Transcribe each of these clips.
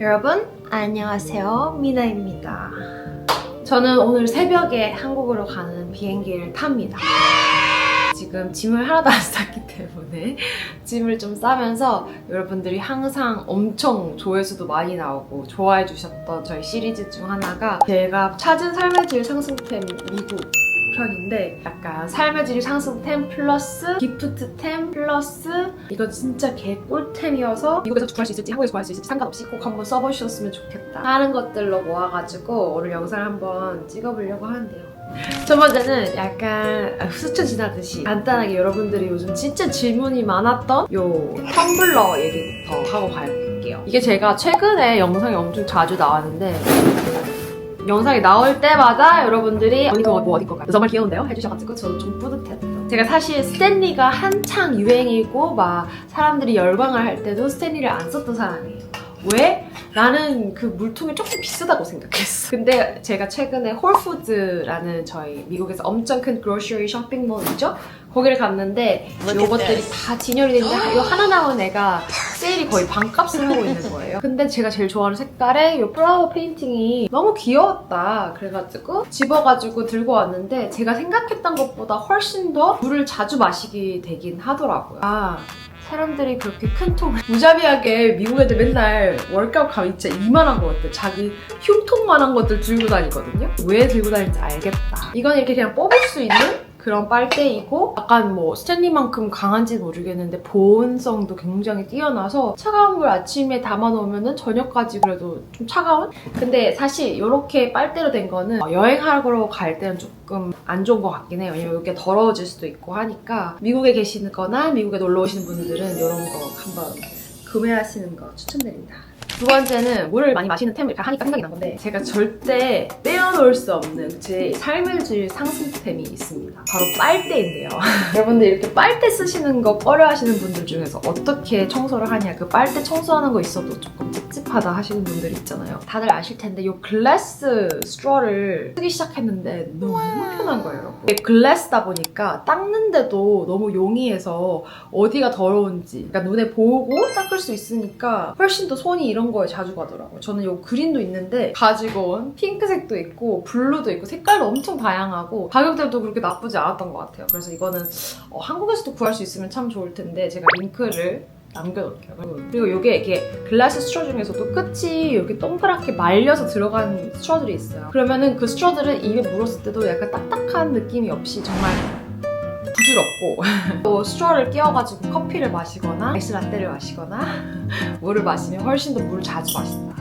여러분 안녕하세요 미나입니다. 저는 오늘 새벽에 한국으로 가는 비행기를 탑니다. 지금 짐을 하나도 안 쌌기 때문에 짐을 좀 싸면서 여러분들이 항상 엄청 조회수도 많이 나오고 좋아해 주셨던 저희 시리즈 중 하나가 제가 찾은 삶의 질 상승템 미국 편인데 약간 삶의 질 상승템 플러스 기프트템 플러스 이거 진짜 개 꿀템이어서 미국에서 구할 수 있을지 한국에서 구할 수 있을지 상관없이 꼭 한번 써보셨으면 좋겠다 하는 것들로 모아가지고 오늘 영상을 한번 찍어보려고 하는데요 첫 번째는 약간 스쳐 지나듯이 간단하게 여러분들이 요즘 진짜 질문이 많았던 요 텀블러 얘기부터 하고 갈게요. 이게 제가 최근에 영상이 엄청 자주 나왔는데 영상이 나올 때마다 여러분들이 언니 그거 뭐 어디 거가요? 정말 귀여운데요? 해주셔가지고 저도 좀 뿌듯했어요. 제가 사실 스탠리가 한창 유행이고 막 사람들이 열광을 할 때도 스탠리를 안 썼던 사람이에요. 왜? 나는 그 물통이 조금 비싸다고 생각했어. 근데 제가 최근에 홀푸드라는 저희 미국에서 엄청 큰 그로셔리 쇼핑몰이죠? 거기를 갔는데 요것들이 다 진열이 돼 있는데 이 하나 나온 애가 세일이 거의 반값을 하고 있는 거예요. 근데 제가 제일 좋아하는 색깔의 이 플라워 페인팅이 너무 귀여웠다. 그래가지고 집어가지고 들고 왔는데 제가 생각했던 것보다 훨씬 더 물을 자주 마시게 되긴 하더라고요. 아, 사람들이 그렇게 큰 통을 무자비하게 미국 애들 맨날 월드컵 가면 진짜 이만한 거 같아. 자기 흉통만한 것들 들고 다니거든요. 왜 들고 다니는지 알겠다. 이건 이렇게 그냥 뽑을 수 있는 그런 빨대이고 약간 뭐 스탠리만큼 강한지 모르겠는데 보온성도 굉장히 뛰어나서 차가운 물 아침에 담아 놓으면은 저녁까지 그래도 좀 차가운? 근데 사실 이렇게 빨대로 된 거는 여행하러 갈 때는 조금 안 좋은 것 같긴 해요. 왜냐면 이게 더러워질 수도 있고 하니까 미국에 계시거나 미국에 놀러 오시는 분들은 이런 거 한번 구매하시는 거 추천드립니다. 두 번째는 물을 많이 마시는 템을 하니까 생각이 난 건데 제가 절대 빼어놓을 수 없는 제 삶의 질 상승템이 있습니다. 바로 빨대인데요. 여러분들 이렇게 빨대 쓰시는 거 꺼려하시는 분들 중에서 어떻게 청소를 하냐 그 빨대 청소하는 거 있어도 조금 찝찝하다 하시는 분들 있잖아요. 다들 아실 텐데 이 글래스 스트러를 쓰기 시작했는데 너무 편한 거예요. 여러분. 이게 글래스다 보니까 닦는데도 너무 용이해서 어디가 더러운지 그러니까 눈에 보고 닦을 수 있으니까 훨씬 더 손이 이런 거에 자주 가더라고요. 저는 이 그린도 있는데 가지고 온 핑크색도 있고 블루도 있고 색깔도 엄청 다양하고 가격대도 그렇게 나쁘지 않았던 것 같아요. 그래서 이거는 어, 한국에서도 구할 수 있으면 참 좋을 텐데 제가 링크를 남겨놓을게요. 그리고 이게 이게 글라스 스트러 중에서도 끝이 이렇게 동그랗게 말려서 들어간 스트러들이 있어요. 그러면은 그 스트러들은 입에 물었을 때도 약간 딱딱한 느낌이 없이 정말 부드럽고 또 스트러를 끼워가지고 커피를 마시거나 아이스 라떼를 마시거나 물을 마시면 훨씬 더 물을 자주 마신다.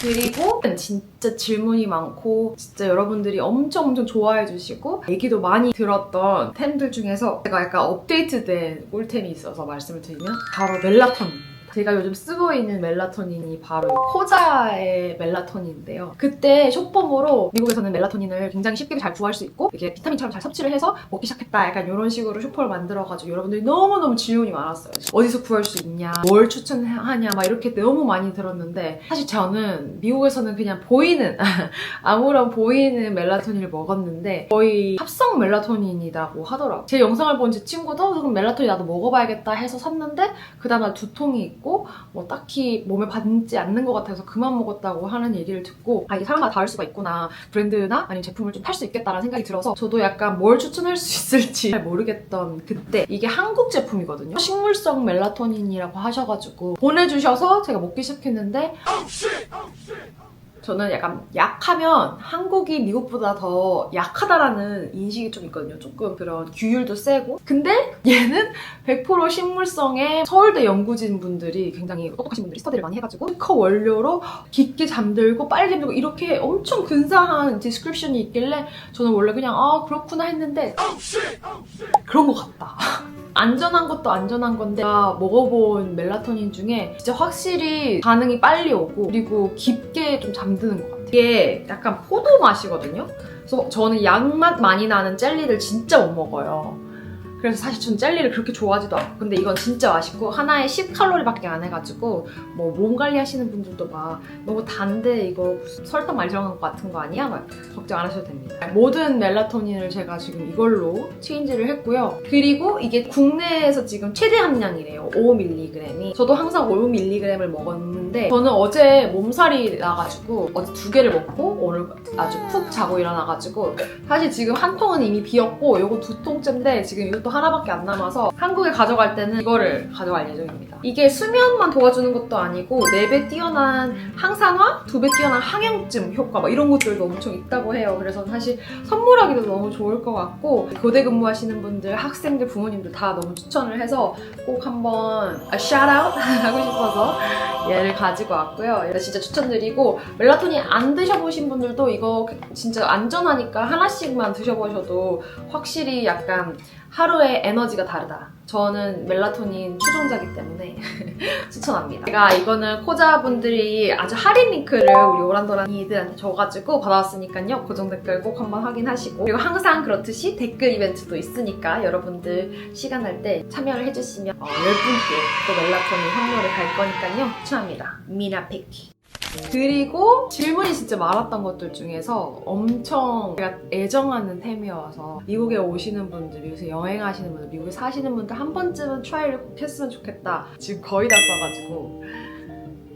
그리고 진짜 질문이 많고 진짜 여러분들이 엄청 엄청 좋아해 주시고 얘기도 많이 들었던 템들 중에서 제가 약간 업데이트된 꿀템이 있어서 말씀을 드리면 바로 멜라토닌 제가 요즘 쓰고 있는 멜라토닌이 바로 코자의 멜라토닌인데요. 그때 쇼폼으로 미국에서는 멜라토닌을 굉장히 쉽게 잘 구할 수 있고 이게 비타민처럼 잘 섭취를 해서 먹기 시작했다. 약간 이런 식으로 쇼퍼를 만들어가지고 여러분들이 너무너무 질문이 많았어요. 어디서 구할 수 있냐, 뭘 추천하냐, 막 이렇게 너무 많이 들었는데 사실 저는 미국에서는 그냥 보이는 아무런 보이는 멜라토닌을 먹었는데 거의 합성 멜라토닌이라고 하더라고요. 제 영상을 본 제 친구도 그럼 멜라토닌 나도 먹어봐야겠다 해서 샀는데 그 다음날 두통이 있고 뭐 딱히 몸에 받지 않는 것 같아서 그만 먹었다고 하는 얘기를 듣고 아 이게 사람마다 다를 수가 있구나. 브랜드나 아니면 제품을 좀 팔 수 있겠다라는 생각이 들어서 저도 약간 뭘 추천할 수 있을지 잘 모르겠던 그때 이게 한국 제품이거든요. 식물성 멜라토닌이라고 하셔가지고 보내주셔서 제가 먹기 시작했는데 저는 약간 약하면 한국이 미국보다 더 약하다라는 인식이 좀 있거든요. 조금 그런 규율도 세고. 근데 얘는 100% 식물성의 서울대 연구진 분들이 굉장히 똑똑하신 분들이 스터디를 많이 해가지고 특허 원료로 깊게 잠들고 빨리 잠들고 이렇게 엄청 근사한 디스크립션이 있길래 저는 원래 그냥 아 그렇구나 했는데 그런 것 같다. 안전한 것도 안전한 건데 제가 먹어본 멜라토닌 중에 진짜 확실히 반응이 빨리 오고 그리고 깊게 좀 잠드는 것 같아요. 이게 약간 포도 맛이거든요. 그래서 저는 양맛 많이 나는 젤리를 진짜 못 먹어요. 그래서 사실 전 젤리를 그렇게 좋아하지도 않고 근데 이건 진짜 맛있고 하나에 10칼로리밖에 안 해가지고 뭐 몸 관리하시는 분들도 막 너무 단데 이거 설탕 많이 들어간 것 같은 거 아니야? 막 걱정 안 하셔도 됩니다. 모든 멜라토닌을 제가 지금 이걸로 체인지를 했고요. 그리고 이게 국내에서 지금 최대 함량이래요. 5mg이. 저도 항상 5mg을 먹었는데 저는 어제 몸살이 나가지고 어제 두 개를 먹고 오늘 아주 푹 자고 일어나가지고 사실 지금 한 통은 이미 비었고 이거 두 통째인데 지금 이것도 하나밖에 안 남아서 한국에 가져갈 때는 이거를 가져갈 예정입니다. 이게 수면만 도와주는 것도 아니고 4배 뛰어난 항산화, 2배 뛰어난 항염증 효과 막 이런 것들도 엄청 있다고 해요. 그래서 사실 선물하기도 너무 좋을 것 같고 교대 근무하시는 분들, 학생들, 부모님들 다 너무 추천을 해서 꼭 한번 샤라웃 하고 싶어서 얘를 가지고 왔고요. 진짜 추천드리고 멜라토닌 안 드셔보신 분들도 이거 진짜 안전하니까 하나씩만 드셔보셔도 확실히 약간 하루 의 에너지가 다르다. 저는 멜라토닌 추종자기 때문에 추천합니다. 제가 이거는 코자분들이 아주 할인 링크를 우리 오란도란이들한테 줘가지고 받아왔으니까요. 고정 댓글 꼭 한번 확인하시고 그리고 항상 그렇듯이 댓글 이벤트도 있으니까 여러분들 시간 날 때 참여를 해주시면 어, 10분께 또 멜라토닌 선물을 갈 거니까요. 추천합니다. 미나페키. 그리고 질문이 진짜 많았던 것들 중에서 엄청 제가 애정하는 템이어서 미국에 오시는 분들, 미국에서 여행하시는 분들, 미국에 사시는 분들 한 번쯤은 트라이를 꼭 했으면 좋겠다. 지금 거의 다 써가지고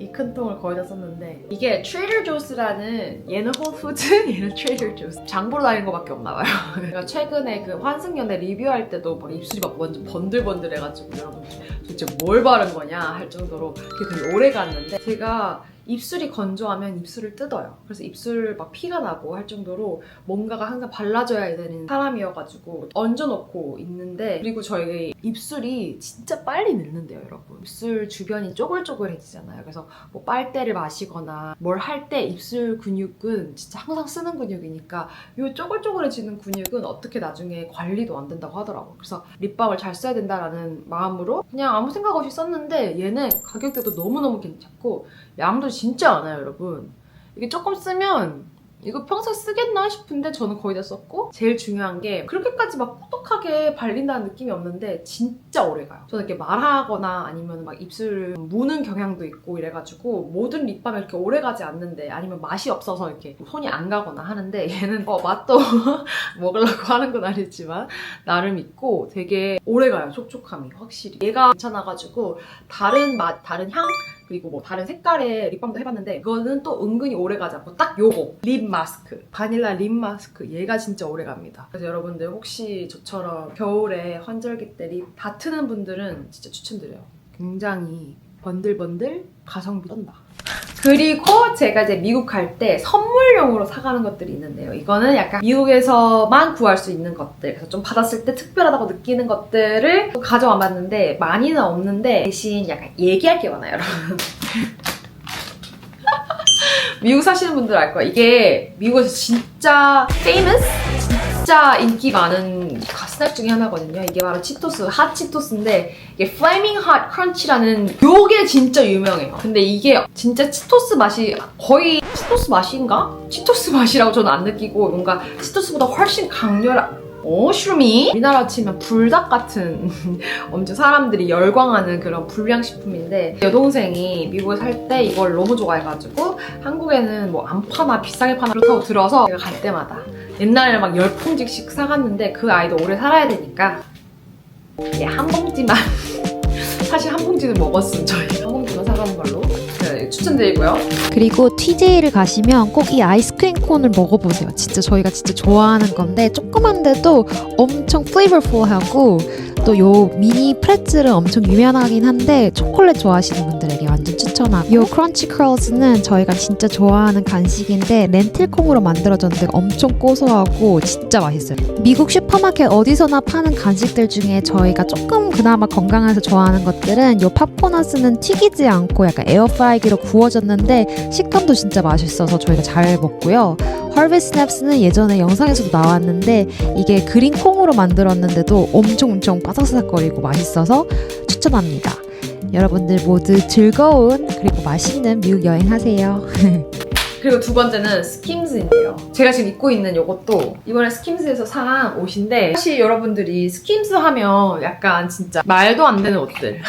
이큰 통을 거의 다 썼는데 이게 트레이더 조스라는 얘는 홀푸드, 얘는 트레이더 조스 장 보러 다니는 거밖에 없나 봐요. 제가 최근에 그 환승연애 리뷰할 때도 막 입술이 막 완전 번들번들해가지고 여러분 도대체 뭘 바른 거냐 할 정도로 그게 되게 오래 갔는데 제가 입술이 건조하면 입술을 뜯어요. 그래서 입술 막 피가 나고 할 정도로 뭔가가 항상 발라줘야 되는 사람이어가지고 얹어놓고 있는데 그리고 저희 입술이 진짜 빨리 늙는데요, 여러분. 입술 주변이 쪼글쪼글해지잖아요. 그래서 뭐 빨대를 마시거나 뭘 할 때 입술 근육은 진짜 항상 쓰는 근육이니까 이 쪼글쪼글해지는 근육은 어떻게 나중에 관리도 안 된다고 하더라고요. 그래서 립밤을 잘 써야 된다라는 마음으로 그냥 아무 생각 없이 썼는데 얘는 가격대도 너무너무 괜찮고 양도 진짜 많아요, 여러분. 이게 조금 쓰면 이거 평소에 쓰겠나 싶은데 저는 거의 다 썼고 제일 중요한 게 그렇게까지 막 꾸덕하게 발린다는 느낌이 없는데 진짜 오래가요. 저는 이렇게 말하거나 아니면 막 입술 무는 경향도 있고 이래가지고 모든 립밤이 이렇게 오래가지 않는데 아니면 맛이 없어서 이렇게 손이 안 가거나 하는데 얘는 어 맛도 먹으려고 하는 건 아니지만 나름 있고 되게 오래가요 촉촉함이 확실히 얘가 괜찮아가지고 다른 맛 다른 향 그리고 뭐 다른 색깔의 립밤도 해봤는데 이거는 또 은근히 오래가지 않고 딱 요거. 립 마스크. 바닐라 립 마스크. 얘가 진짜 오래갑니다. 그래서 여러분들 혹시 저처럼 겨울에 환절기 때 립 다 트는 분들은 진짜 추천드려요. 굉장히 번들번들 가성비 쩐다 그리고 제가 이제 미국 갈 때 선물용으로 사가는 것들이 있는데요. 이거는 약간 미국에서만 구할 수 있는 것들. 그래서 좀 받았을 때 특별하다고 느끼는 것들을 가져와 봤는데 많이는 없는데 대신 약간 얘기할 게 많아요, 여러분. 미국 사시는 분들 알 거야. 이게 미국에서 진짜 famous? 진짜 인기 많은 스낵 중에 하나거든요. 이게 바로 치토스, 핫 치토스인데 이게 플레이밍 핫 크런치라는 요게 진짜 유명해요. 근데 이게 진짜 치토스 맛이 거의 치토스 맛인가? 치토스 맛이라고 저는 안 느끼고 뭔가 치토스보다 훨씬 강렬한 어슈미? 우리나라 치면 불닭 같은 엄청 사람들이 열광하는 그런 불량식품인데 여동생이 미국에 살 때 이걸 너무 좋아해가지고 한국에는 뭐 안 파나 비싸게 파나 그렇다고 들어서 제가 갈 때마다 옛날에 막열 봉지씩 사갔는데 그 아이도 오래 살아야 되니까 예, 한 봉지만 사실 한 봉지는 먹었음 저희. 한 봉지만 사가는 걸로. 네, 추천드리고요 그리고 TJ를 가시면 꼭 이 아이스크림 콘을 먹어보세요. 진짜 저희가 진짜 좋아하는 건데 조그만데도 엄청 플레이버풀하고 또 요 미니 프레츠는 엄청 유명하긴 한데 초콜릿 좋아하시는 분들에게 완전 추천하고 요 크런치 크롤즈는 저희가 진짜 좋아하는 간식인데 렌틸콩으로 만들어졌는데 엄청 고소하고 진짜 맛있어요. 미국 슈퍼마켓 어디서나 파는 간식들 중에 저희가 조금 그나마 건강해서 좋아하는 것들은 요 팝코너스는 튀기지 않고 약간 에어프라이기로 구워졌는데 식감도 진짜 맛있어서 저희가 잘 먹고요. Harvey snaps는 예전에 영상에서도 나왔는데 이게 그린 콩으로 만들었는데도 엄청 엄청 바삭바삭거리고 맛있어서 추천합니다. 여러분들 모두 즐거운 그리고 맛있는 미국 여행 하세요. 그리고 두 번째는 스킴즈인데요. 제가 지금 입고 있는 이것도 이번에 스킴즈에서 산 옷인데 사실 여러분들이 스킴즈 하면 약간 진짜 말도 안 되는 옷들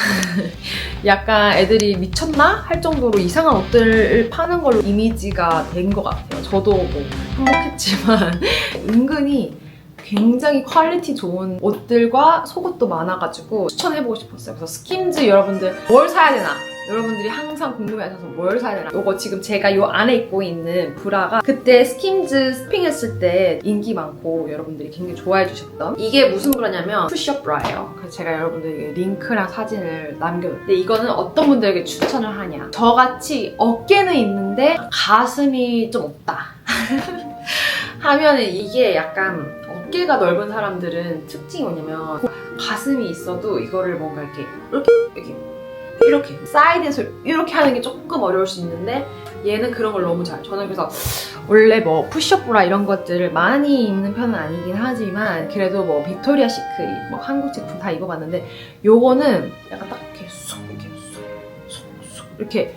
약간 애들이 미쳤나? 할 정도로 이상한 옷들을 파는 걸로 이미지가 된 것 같아요. 저도 뭐 한몫했지만 은근히 굉장히 퀄리티 좋은 옷들과 속옷도 많아가지고 추천해보고 싶었어요. 그래서 스킴즈 여러분들 뭘 사야 되나? 여러분들이 항상 궁금해하셔서 뭘 사야 되나? 이거 지금 제가 이 안에 입고 있는 브라가 그때 스킴즈 스핑했을 때 인기 많고 여러분들이 굉장히 좋아해 주셨던 이게 무슨 브라냐면 푸시업 브라예요. 그래서 제가 여러분들에게 링크랑 사진을 남겨놓는데 이거는 어떤 분들에게 추천을 하냐? 저같이 어깨는 있는데 가슴이 좀 없다. 하면 이게 약간 어깨가 넓은 사람들은 특징이 뭐냐면 가슴이 있어도 이거를 뭔가 이렇게 이렇게 이렇게 이렇게 사이드에서 이렇게 하는 게 조금 어려울 수 있는데 얘는 그런 걸 너무 잘. 저는 그래서 원래 뭐 푸시업 브라 이런 것들을 많이 입는 편은 아니긴 하지만 그래도 뭐 빅토리아 시크릿 뭐 한국 제품 다 입어봤는데 요거는 약간 딱 이렇게 쏙 이렇게 쏙쏙쏙 이렇게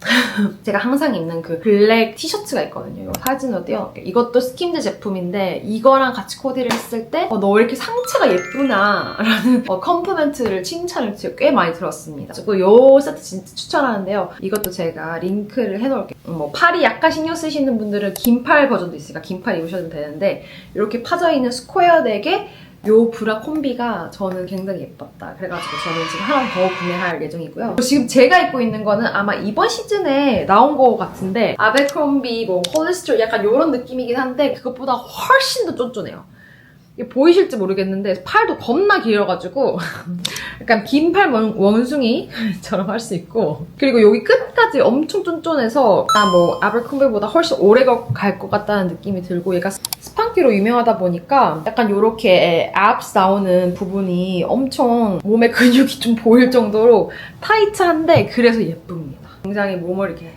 제가 항상 입는 그 블랙 티셔츠가 있거든요. 이거 사진으로 띄워놓을게요. 이것도 스킨드 제품인데 이거랑 같이 코디를 했을 때 너 왜 이렇게 상체가 예쁘나 라는 어, 컴플멘트를 칭찬을 꽤 많이 들었습니다. 그리고 요 세트 진짜 추천하는데요. 이것도 제가 링크를 해놓을게요. 음, 뭐 팔이 약간 신경 쓰시는 분들은 긴팔 버전도 있으니까 긴팔 입으셔도 되는데 이렇게 파져있는 스퀘어 넥에 요 브라 콤비가 저는 굉장히 예뻤다. 그래가지고 저는 지금 하나 더 구매할 예정이고요. 지금 제가 입고 있는 거는 아마 이번 시즌에 나온 거 같은데 아베크롬비, 뭐 홀리스터 약간 이런 느낌이긴 한데 그것보다 훨씬 더 쫀쫀해요. 이게 보이실지 모르겠는데 팔도 겁나 길어가지고 약간 긴팔 원- 원숭이처럼 할 수 있고 그리고 여기 끝까지 엄청 쫀쫀해서 나 뭐 아베크롬비보다 훨씬 오래 갈 것 같다는 느낌이 들고 얘가 스판키로 유명하다 보니까 약간 요렇게 앱스 나오는 부분이 엄청 몸에 근육이 좀 보일 정도로 타이트한데 그래서 예쁩니다. 굉장히 몸을 이렇게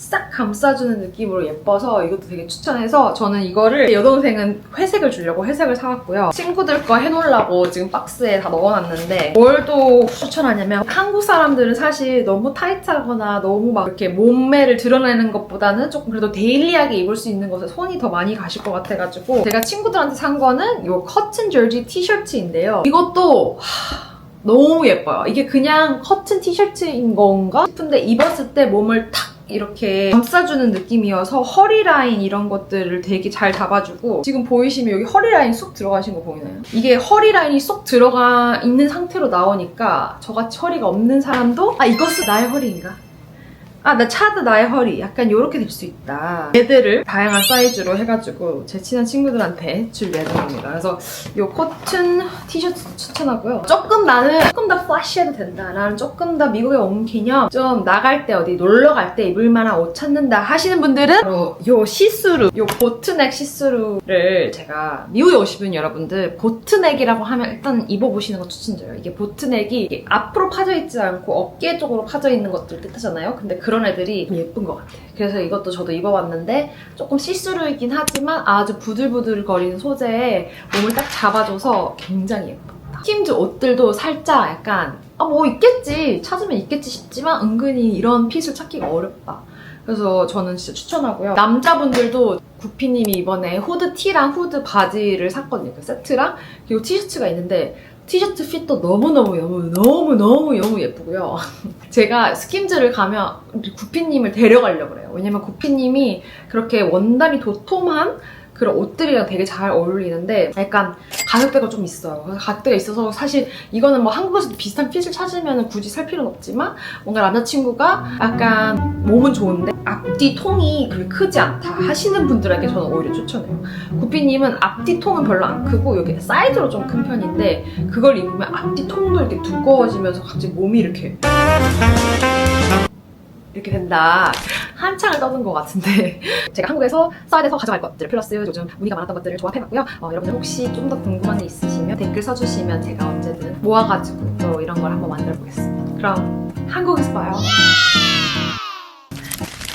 싹 감싸주는 느낌으로 예뻐서 이것도 되게 추천해서 저는 이거를 여동생은 회색을 주려고 회색을 사왔고요. 친구들 거 해놓으려고 지금 박스에 다 넣어놨는데 뭘 또 추천하냐면 한국 사람들은 사실 너무 타이트하거나 너무 막 이렇게 몸매를 드러내는 것보다는 조금 그래도 데일리하게 입을 수 있는 것에 손이 더 많이 가실 것 같아가지고 제가 친구들한테 산 거는 이 커튼 저지 티셔츠인데요. 이것도 하, 너무 예뻐요. 이게 그냥 커튼 티셔츠인 건가 싶은데 입었을 때 몸을 탁 이렇게 감싸주는 느낌이어서 허리 라인 이런 것들을 되게 잘 잡아주고 지금 보이시면 여기 허리 라인 쏙 들어가신 거 보이나요? 이게 허리 라인이 쏙 들어가 있는 상태로 나오니까 저같이 허리가 없는 사람도 아 이것은 나의 허리인가? 아, 나 차드 나의 허리. 약간 이렇게 될 수 있다. 얘들을 다양한 사이즈로 해가지고 제 친한 친구들한테 줄 예정입니다. 그래서 이 코튼 티셔츠 추천하고요. 조금 나는 조금 더 플래시해도 된다. 나는 조금 더 미국에 온 기념 좀 나갈 때 어디 놀러 갈 때 입을 만한 옷 찾는다 하시는 분들은 바로 요 시스루, 요 보트넥 시스루를 제가 미국에 오시면 여러분들 보트넥이라고 하면 일단 입어보시는 거 추천드려요. 이게 보트넥이 앞으로 파져 있지 않고 어깨 쪽으로 파져 있는 것들 뜻하잖아요. 근데 그런 애들이 예쁜 것 같아요. 그래서 이것도 저도 입어봤는데 조금 시스루이긴 하지만 아주 부들부들 거리는 소재에 몸을 딱 잡아줘서 굉장히 예쁩니다. 팀즈 옷들도 살짝 약간 아 뭐 있겠지 찾으면 있겠지 싶지만 은근히 이런 핏을 찾기가 어렵다. 그래서 저는 진짜 추천하고요. 남자분들도 구피님이 이번에 후드 티랑 후드 바지를 샀거든요. 그 세트랑 그리고 티셔츠가 있는데 티셔츠 핏도 너무너무 너무 너무 너무 너무 예쁘고요. 제가 스킴즈를 가면 구피님을 데려가려고 그래요. 왜냐면 구피님이 그렇게 원단이 도톰한 그런 옷들이랑 되게 잘 어울리는데 약간 가격대가 좀 있어요. 가격대가 있어서 사실 이거는 뭐 한국에서도 비슷한 핏을 찾으면 굳이 살 필요는 없지만 뭔가 남자친구가 약간 몸은 좋은데 앞뒤 통이 그렇게 크지 않다 하시는 분들에게 저는 오히려 추천해요. 구피님은 앞뒤 통은 별로 안 크고 여기 사이드로 좀 큰 편인데 그걸 입으면 앞뒤 통도 이렇게 두꺼워지면서 갑자기 몸이 이렇게 이렇게 된다. 한창을 떠든 것 같은데 제가 한국에서 써야 돼서 가져갈 것들 플러스 요즘 문의가 많았던 것들을 조합해봤고요. 어, 여러분들 혹시 좀 더 궁금한 게 있으시면 댓글 써주시면 제가 언제든 모아가지고 또 이런 걸 한번 만들어 보겠습니다. 그럼 한국에서 봐요.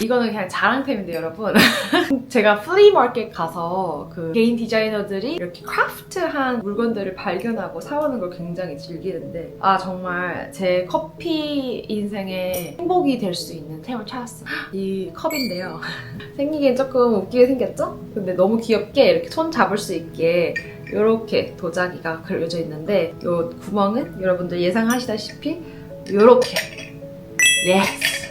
이거는 그냥 자랑템인데 여러분. 제가 플리마켓 가서 그 개인 디자이너들이 이렇게 크라프트한 물건들을 발견하고 사오는 걸 굉장히 즐기는데 아 정말 제 커피 인생의 행복이 될 수 있는 템을 찾았어요. 이 컵인데요. 생기기엔 조금 웃기게 생겼죠? 근데 너무 귀엽게 이렇게 손 잡을 수 있게 이렇게 도자기가 그려져 있는데 이 구멍은 여러분들 예상하시다시피 이렇게. 예스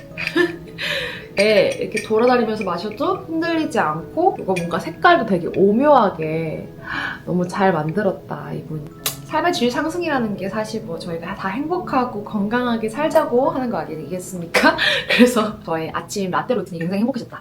네, 이렇게 돌아다니면서 마셔도 흔들리지 않고 이거 뭔가 색깔도 되게 오묘하게 너무 잘 만들었다 이분 삶의 질 상승이라는 게 사실 뭐 저희가 다 행복하고 건강하게 살자고 하는 거 아니겠습니까? 그래서 저의 아침 라떼 루틴이 굉장히 행복해졌다